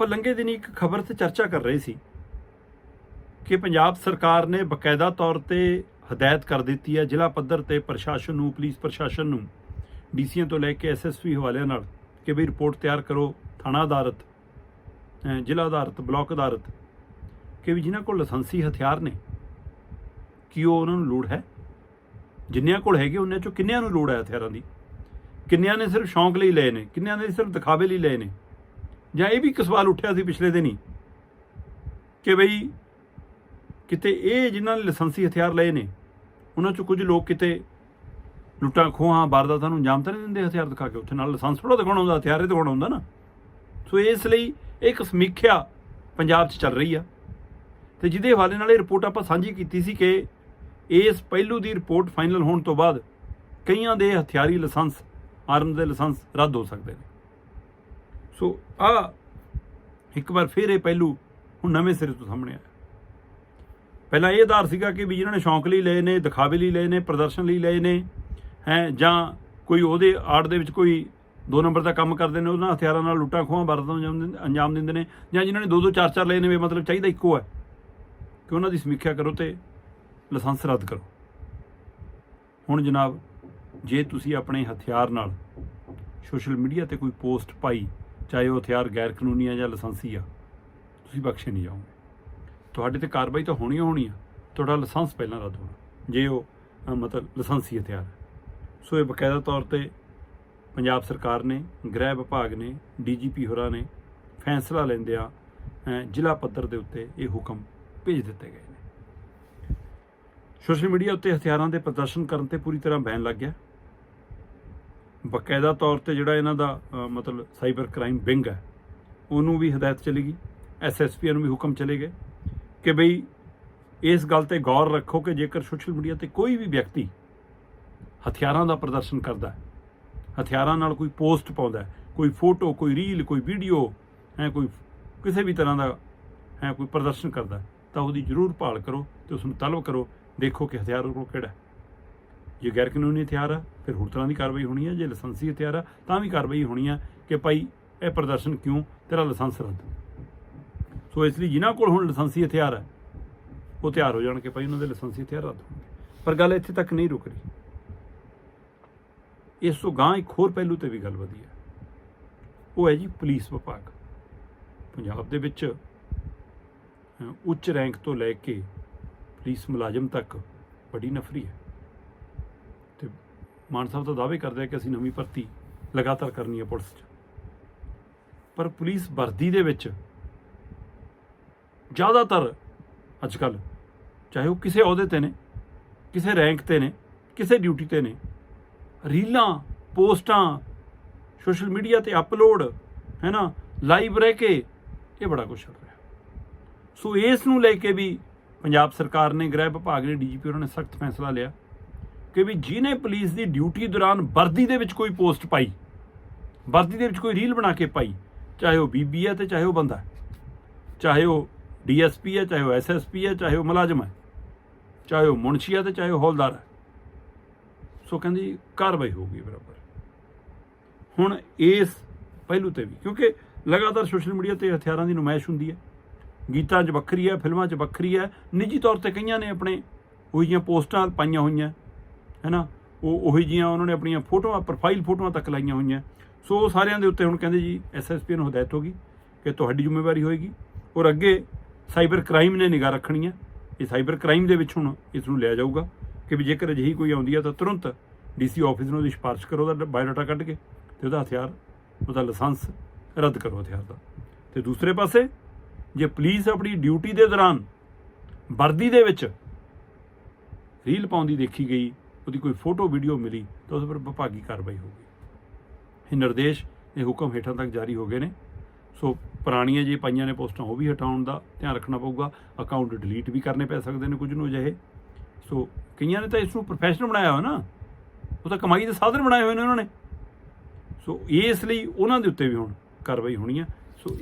ਆਪਾਂ ਲੰਘੇ ਦਿਨੀ ਇੱਕ ਖਬਰ ਤੇ ਚਰਚਾ ਕਰ ਰਹੇ ਸੀ ਕਿ ਪੰਜਾਬ ਸਰਕਾਰ ਨੇ ਬਕਾਇਦਾ ਤੌਰ ਤੇ ਹਦਾਇਤ ਕਰ ਦਿੱਤੀ ਹੈ ਜ਼ਿਲ੍ਹਾ ਪੱਧਰ ਤੇ ਪ੍ਰਸ਼ਾਸਨ ਨੂੰ, ਪੁਲਿਸ ਪ੍ਰਸ਼ਾਸਨ ਨੂੰ, ਡੀਸੀਆਂ ਤੋਂ ਲੈ ਕੇ ਐਸਐਸਪੀ ਹਵਾਲਿਆਂ ਨਾਲ ਕਿ ਵੀ ਰਿਪੋਰਟ ਤਿਆਰ ਕਰੋ, ਥਾਣਾ ਅਦਾਲਤ ਜ਼ਿਲ੍ਹਾ ਅਦਾਲਤ ਬਲਾਕ ਅਦਾਲਤ ਕਿ ਵੀ ਜਿਨ੍ਹਾਂ ਕੋਲ ਲਾਇਸੈਂਸੀ ਹਥਿਆਰ ਨੇ, ਕੀ ਉਹ ਉਹਨਾਂ ਨੂੰ ਲੋੜ ਹੈ? ਜਿੰਨਿਆਂ ਕੋਲ ਹੈਗੇ ਉਹਨਾਂ ਚੋਂ ਕਿੰਨਿਆਂ ਨੂੰ ਲੋੜ ਹੈ ਹਥਿਆਰਾਂ ਦੀ? ਕਿੰਨਿਆਂ ਨੇ ਸਿਰਫ ਸ਼ੌਂਕ ਲਈ ਲਏ ਨੇ? ਕਿੰਨਿਆਂ ਨੇ ਸਿਰਫ ਦਿਖਾਵੇ ਲਈ ਲਏ ਨੇ? ਜਾਂ ਇਹ ਵੀ ਇੱਕ ਸਵਾਲ ਉੱਠਿਆ ਸੀ ਪਿਛਲੇ ਦਿਨੀ ਕਿ ਬਈ ਕਿਤੇ ਇਹ ਜਿਨ੍ਹਾਂ ਨੇ ਲਾਇਸੈਂਸੀ ਹਥਿਆਰ ਲਏ ਨੇ, ਉਹਨਾਂ ਚੋਂ ਕੁਝ ਲੋਕ ਕਿਤੇ ਲੁੱਟਾਂ ਖੋਹਾਂ, ਵਾਰਦਾਤਾਂ ਨੂੰ ਅੰਜਾਮ ਤਾਂ ਨਹੀਂ ਦਿੰਦੇ ਹਥਿਆਰ ਦਿਖਾ ਕੇ? ਉੱਥੇ ਨਾਲ ਲਾਇਸੈਂਸ ਥੋੜਾ ਦਿਖਾਉਣਾ ਹੁੰਦਾ, ਹਥਿਆਰ ਹੀ ਦਿਖਾਉਣਾ ਹੁੰਦਾ ਨਾ। ਸੋ ਇਸ ਲਈ ਇੱਕ ਸਮੀਖਿਆ ਪੰਜਾਬ 'ਚ ਚੱਲ ਰਹੀ ਆ। ਤੇ ਜਿਹਦੇ ਹਵਾਲੇ ਨਾਲ ਇਹ ਰਿਪੋਰਟ ਆਪਾਂ ਸਾਂਝੀ ਕੀਤੀ ਸੀ ਕਿ ਇਸ ਪਹਿਲੂ ਦੀ ਰਿਪੋਰਟ ਫਾਈਨਲ ਹੋਣ ਤੋਂ ਬਾਅਦ ਕਈਆਂ ਦੇ ਹਥਿਆਰੀ ਲਾਇਸੈਂਸ, ਆਰਮ ਦੇ ਲਾਇਸੈਂਸ ਰੱਦ ਹੋ ਸਕਦੇ ਨੇ। ਸੋ ਆ ਇੱਕ ਵਾਰ ਫਿਰ ਇਹ ਪਹਿਲੂ ਹੁਣ ਨਵੇਂ ਸਿਰੇ ਤੋਂ ਸਾਹਮਣੇ ਆਇਆ। ਪਹਿਲਾਂ ਇਹ ਆਧਾਰ ਸੀਗਾ ਕਿ ਵੀ ਜਿਹਨਾਂ ਨੇ ਸ਼ੌਂਕ ਲਈ ਲਏ ਨੇ, ਦਿਖਾਵੇ ਲਈ ਲਏ ਨੇ, ਪ੍ਰਦਰਸ਼ਨ ਲਈ ਲਏ ਨੇ, ਹੈ, ਜਾਂ ਕੋਈ ਉਹਦੇ ਆੜ ਦੇ ਵਿੱਚ ਕੋਈ ਦੋ ਨੰਬਰ ਦਾ ਕੰਮ ਕਰਦੇ ਨੇ, ਉਹਨਾਂ ਹਥਿਆਰਾਂ ਨਾਲ ਲੁੱਟਾਂ ਖੋਹਾਂ ਵਾਰਦਾਤਾਂ ਅੰਜਾਮ ਦਿੰਦੇ- ਅੰਜਾਮ ਦਿੰਦੇ ਨੇ, ਜਾਂ ਜਿਨ੍ਹਾਂ ਨੇ ਦੋ ਦੋ ਚਾਰ ਚਾਰ ਲਏ ਨੇ, ਵੀ ਮਤਲਬ ਚਾਹੀਦਾ ਇੱਕੋ ਹੈ ਕਿ ਉਹਨਾਂ ਦੀ ਸਮੀਖਿਆ ਕਰੋ ਤੇ ਲਾਇਸੈਂਸ ਰੱਦ ਕਰੋ। ਹੁਣ ਜਨਾਬ, ਜੇ ਤੁਸੀਂ ਆਪਣੇ ਹਥਿਆਰ ਨਾਲ ਸੋਸ਼ਲ ਮੀਡੀਆ ਤੇ ਕੋਈ ਪੋਸਟ ਪਾਈ ਚਾਹੇ ਉਹ ਹਥਿਆਰ ਗੈਰ ਕਾਨੂੰਨੀ ਆ ਜਾਂ ਲਾਇਸੈਂਸੀ ਆ ਤੁਸੀਂ ਬਖਸ਼ੇ ਨਹੀਂ ਜਾਓਗੇ। ਤੁਹਾਡੇ ਤੇ ਕਾਰਵਾਈ ਤਾਂ ਹੋਣੀ ਹੋਣੀ ਆ ਤੁਹਾਡਾ ਲਾਇਸੈਂਸ ਪਹਿਲਾਂ ਰੱਦ ਹੋਣਾ ਜੇ ਉਹ ਮਤਲਬ ਲਾਇਸੈਂਸੀ ਹਥਿਆਰ। ਸੋ ਇਹ ਬਕਾਇਦਾ ਤੌਰ ਤੇ ਪੰਜਾਬ ਸਰਕਾਰ ਨੇ ਗ੍ਰਹਿ ਵਿਭਾਗ ਨੇ ਡੀਜੀਪੀ ਹੋਰਾਂ ਨੇ ਫੈਸਲਾ ਲੈਂਦਿਆਂ ਅ, ਜ਼ਿਲ੍ਹਾ ਪੱਧਰ ਦੇ ਉੱਤੇ ਇਹ ਹੁਕਮ ਭੇਜ ਦਿੱਤੇ ਗਏ ਨੇ। ਸੋਸ਼ਲ ਮੀਡੀਆ ਉੱਤੇ ਹਥਿਆਰਾਂ ਦੇ ਪ੍ਰਦਰਸ਼ਨ ਕਰਨ ਤੇ ਪੂਰੀ ਤਰ੍ਹਾਂ ਬੈਨ ਲੱਗ ਗਿਆ। ਬਕਾਇਦਾ ਤੌਰ ਤੇ ਜਿਹੜਾ ਇਹਨਾਂ ਦਾ ਮਤਲਬ ਸਾਈਬਰ ਕ੍ਰਾਈਮ ਵਿੰਗ ਹੈ, ਉਹਨੂੰ ਵੀ ਹਦਾਇਤ ਚਲੀ ਗਈ ਐਸਐਸਪੀ ਨੂੰ ਵੀ ਹੁਕਮ ਚਲੇ ਗਏ ਕਿ ਬਈ ਇਸ ਗੱਲ ਤੇ ਗੌਰ ਰੱਖੋ ਕਿ ਜੇਕਰ ਸੋਸ਼ਲ ਮੀਡੀਆ ਤੇ ਕੋਈ ਵੀ ਵਿਅਕਤੀ ਹਥਿਆਰਾਂ ਦਾ ਪ੍ਰਦਰਸ਼ਨ ਕਰਦਾ ਹੈ, ਹਥਿਆਰਾਂ ਨਾਲ ਕੋਈ ਪੋਸਟ ਪਾਉਂਦਾ ਹੈ, ਕੋਈ ਫੋਟੋ, ਕੋਈ ਰੀਲ, ਕੋਈ ਵੀਡੀਓ, ਹੈ, ਕੋਈ ਕਿਸੇ ਵੀ ਤਰ੍ਹਾਂ ਦਾ, ਹੈ, ਕੋਈ ਪ੍ਰਦਰਸ਼ਨ ਕਰਦਾ ਤਾਂ ਉਹਦੀ ਜ਼ਰੂਰ ਭਾਲ ਕਰੋ ਤੇ ਉਸ ਨੂੰ ਤਲਬ ਕਰੋ, ਦੇਖੋ ਕਿ ਹਥਿਆਰ ਉਹ ਕਿਹੜਾ ਹੈ। ਜੇ ਗੈਰ ਕਾਨੂੰਨੀ ਹਥਿਆਰ ਆ, ਫਿਰ ਹੋਰ ਤਰ੍ਹਾਂ ਦੀ ਕਾਰਵਾਈ ਹੋਣੀ ਹੈ ਜੇ ਲਾਇਸੈਂਸੀ ਹਥਿਆਰ ਆ, ਤਾਂ ਵੀ ਕਾਰਵਾਈ ਹੋਣੀ ਆ ਕਿ ਭਾਈ ਇਹ ਪ੍ਰਦਰਸ਼ਨ ਕਿਉਂ ਤੇਰਾ ਲਾਇਸੈਂਸ ਰੱਦ? ਸੋ ਇਸ ਲਈ ਜਿਨ੍ਹਾਂ ਕੋਲ ਹੁਣ ਲਾਇਸੈਂਸੀ ਹਥਿਆਰ ਹੈ ਉਹ ਤਿਆਰ ਹੋ ਜਾਣ ਕਿ ਭਾਈ ਉਹਨਾਂ ਦੇ ਲਾਇਸੈਂਸੀ ਹਥਿਆਰ ਰੱਦ ਹੋਣਗੇ। ਪਰ ਗੱਲ ਇੱਥੇ ਤੱਕ ਨਹੀਂ ਰੁਕ ਰਹੀ। ਇਸ ਤੋਂ ਗਾਂ ਇੱਕ ਹੋਰ ਪਹਿਲੂ ਤੇ ਵੀ ਗੱਲ ਵਧੀ ਹੈ ਉਹ ਹੈ ਜੀ ਪੁਲਿਸ ਵਿਭਾਗ। ਪੰਜਾਬ ਦੇ ਵਿੱਚ ਉੱਚ ਰੈਂਕ ਤੋਂ ਲੈ ਕੇ ਪੁਲਿਸ ਮੁਲਾਜ਼ਮ ਤੱਕ ਵੱਡੀ ਨਫਰੀ ਹੈ। ਮਾਨ ਸਾਹਿਬ ਤਾਂ ਦਾਅਵੇ ਕਰਦੇ ਆ ਕਿ ਅਸੀਂ ਨਵੀਂ ਭਰਤੀ ਲਗਾਤਾਰ ਕਰਨੀ ਹੈ ਪੁਲਿਸ 'ਚ। ਪਰ ਪੁਲਿਸ ਵਰਦੀ ਦੇ ਵਿੱਚ ਜ਼ਿਆਦਾਤਰ ਅੱਜ ਕੱਲ ਚਾਹੇ ਉਹ ਕਿਸੇ ਅਹੁਦੇ ਤੇ ਨੇ, ਕਿਸੇ ਰੈਂਕ ਤੇ ਨੇ, ਕਿਸੇ ਡਿਊਟੀ ਤੇ ਨੇ, ਰੀਲਾਂ, ਪੋਸਟਾਂ, ਸੋਸ਼ਲ ਮੀਡੀਆ ਤੇ ਅਪਲੋਡ, ਹੈ ਨਾ, ਲਾਈਵ ਰਹਿ ਕੇ ਇਹ ਬੜਾ ਕੁਛ ਚੱਲ ਰਿਹਾ। ਸੋ ਇਸ ਨੂੰ ਲੈ ਕੇ ਵੀ ਪੰਜਾਬ ਸਰਕਾਰ ਨੇ ਗ੍ਰਹਿ ਵਿਭਾਗ ਨੇ ਡੀਜੀਪੀ ਉਹਨਾਂ ਨੇ ਸਖਤ ਫੈਸਲਾ ਲਿਆ। ਕਿ ਵੀ ਜਿਹਨੇ ਪੁਲਿਸ ਦੀ ਡਿਊਟੀ ਦੌਰਾਨ ਵਰਦੀ ਦੇ ਵਿੱਚ ਕੋਈ ਪੋਸਟ ਪਾਈ, ਵਰਦੀ ਦੇ ਵਿੱਚ ਕੋਈ ਰੀਲ ਬਣਾ ਕੇ ਪਾਈ, ਚਾਹੇ ਉਹ ਬੀਬੀ ਹੈ ਤੇ ਚਾਹੇ ਉਹ ਬੰਦਾ ਚਾਹੇ ਉਹ ਡੀਐਸਪੀ ਹੈ, ਚਾਹੇ ਉਹ ਐਸਐਸਪੀ ਹੈ, ਚਾਹੇ ਉਹ ਮੁਲਾਜ਼ਮ ਹੈ, ਚਾਹੇ ਉਹ ਮੁਨਸ਼ੀ ਹੈ ਤੇ ਚਾਹੇ ਉਹ ਹੌਲਦਾਰ ਹੈ। ਸੋ ਕਹਿੰਦੀ ਕਾਰਵਾਈ ਹੋਊਗੀ ਬਰਾਬਰ। ਹੁਣ ਇਸ ਪਹਿਲੂ ਤੇ ਵੀ, ਕਿਉਂਕਿ ਲਗਾਤਾਰ ਸੋਸ਼ਲ ਮੀਡੀਆ ਤੇ ਹਥਿਆਰਾਂ ਦੀ ਨੁਮਾਇਸ਼ ਹੁੰਦੀ ਹੈ, ਗੀਤਾਂ 'ਚ ਵੱਖਰੀ ਹੈ, ਫਿਲਮਾਂ 'ਚ ਵੱਖਰੀ ਹੈ, ਨਿੱਜੀ ਤੌਰ ਤੇ ਕਈਆਂ ਨੇ ਆਪਣੇ ਉਹੀ ਜਿਹੀਆਂ ਪੋਸਟਾਂ ਪਾਈਆਂ ਹੋਈਆਂ। ਹੈਨਾ? ਉਹ ਉਹੀ ਜਿਹੀਆਂ ਉਹਨਾਂ ਨੇ ਆਪਣੀਆਂ ਫੋਟੋਆਂ ਪ੍ਰੋਫਾਈਲ ਫੋਟੋਆਂ ਤੱਕ ਲਾਈਆਂ ਹੋਈਆਂ। ਸੋ ਉਹ ਸਾਰਿਆਂ ਦੇ ਉੱਤੇ ਹੁਣ ਕਹਿੰਦੇ ਜੀ ਐਸਐਸਪੀ ਨੂੰ ਹਦਾਇਤ ਹੋਗੀ ਕਿ ਤੁਹਾਡੀ ਜ਼ਿੰਮੇਵਾਰੀ ਹੋਏਗੀ। ਔਰ ਅੱਗੇ ਸਾਈਬਰ ਕ੍ਰਾਈਮ ਨੇ ਨਿਗਾਹ ਰੱਖਣੀ ਹੈ ਇਹ ਸਾਈਬਰ ਕ੍ਰਾਈਮ ਦੇ ਵਿੱਚ ਹੁਣ ਇਸ ਨੂੰ ਲਿਆ ਜਾਊਗਾ ਕਿ ਵੀ ਜੇਕਰ ਅਜਿਹੀ ਕੋਈ ਆਉਂਦੀ ਹੈ ਤਾਂ ਤੁਰੰਤ ਡੀਸੀ ਆਫਿਸ ਨੂੰ ਉਹਦੀ ਸਿਫਾਰਿਸ਼ ਕਰੋ ਉਹਦਾ ਬਾਇਓਡਾਟਾ ਕੱਢ ਕੇ ਤੇ ਉਹਦਾ ਹਥਿਆਰ, ਉਹਦਾ ਲਾਇਸੈਂਸ ਰੱਦ ਕਰੋ ਹਥਿਆਰ ਦਾ। ਤੇ ਦੂਸਰੇ ਪਾਸੇ, ਜੇ ਪੁਲਿਸ ਆਪਣੀ ਡਿਊਟੀ ਦੇ ਦੌਰਾਨ ਵਰਦੀ ਦੇ ਵਿੱਚ ਰੀਲ ਪਾਉਂਦੀ ਦੇਖੀ ਗਈ ਉਹਦੀ ਕੋਈ ਫੋਟੋ, ਵੀਡੀਓ ਮਿਲੀ ਤਾਂ ਉਸ ਪਰ ਵਿਭਾਗੀ ਕਾਰਵਾਈ ਹੋਊਗੀ ਇਹ ਨਿਰਦੇਸ਼, ਇਹ ਹੁਕਮ ਹੇਠਾਂ ਤੱਕ ਜਾਰੀ ਹੋ ਗਏ ਨੇ। ਸੋ ਪੁਰਾਣੀਆਂ ਜੇ ਪਾਈਆਂ ਨੇ ਪੋਸਟਾਂ, ਉਹ ਵੀ ਹਟਾਉਣ ਦਾ ਧਿਆਨ ਰੱਖਣਾ ਪਊਗਾ। ਅਕਾਊਂਟ ਡਿਲੀਟ ਵੀ ਕਰਨੇ ਪੈ ਸਕਦੇ ਨੇ ਕੁਝ ਨੂੰ ਅਜਿਹੇ। ਸੋ ਕਈਆਂ ਨੇ ਤਾਂ ਇਸ ਨੂੰ ਪ੍ਰੋਫੈਸ਼ਨਲ ਬਣਾਇਆ ਹੋਇਆ ਨਾ। ਉਹ ਤਾਂ ਕਮਾਈ ਦੇ ਸਾਧਨ ਬਣਾਏ ਹੋਏ ਨੇ ਉਹਨਾਂ ਨੇ। ਸੋ ਇਸ ਲਈ ਉਹਨਾਂ ਦੇ ਉੱਤੇ ਵੀ ਹੁਣ ਕਾਰਵਾਈ ਹੋਣੀ ਹੈ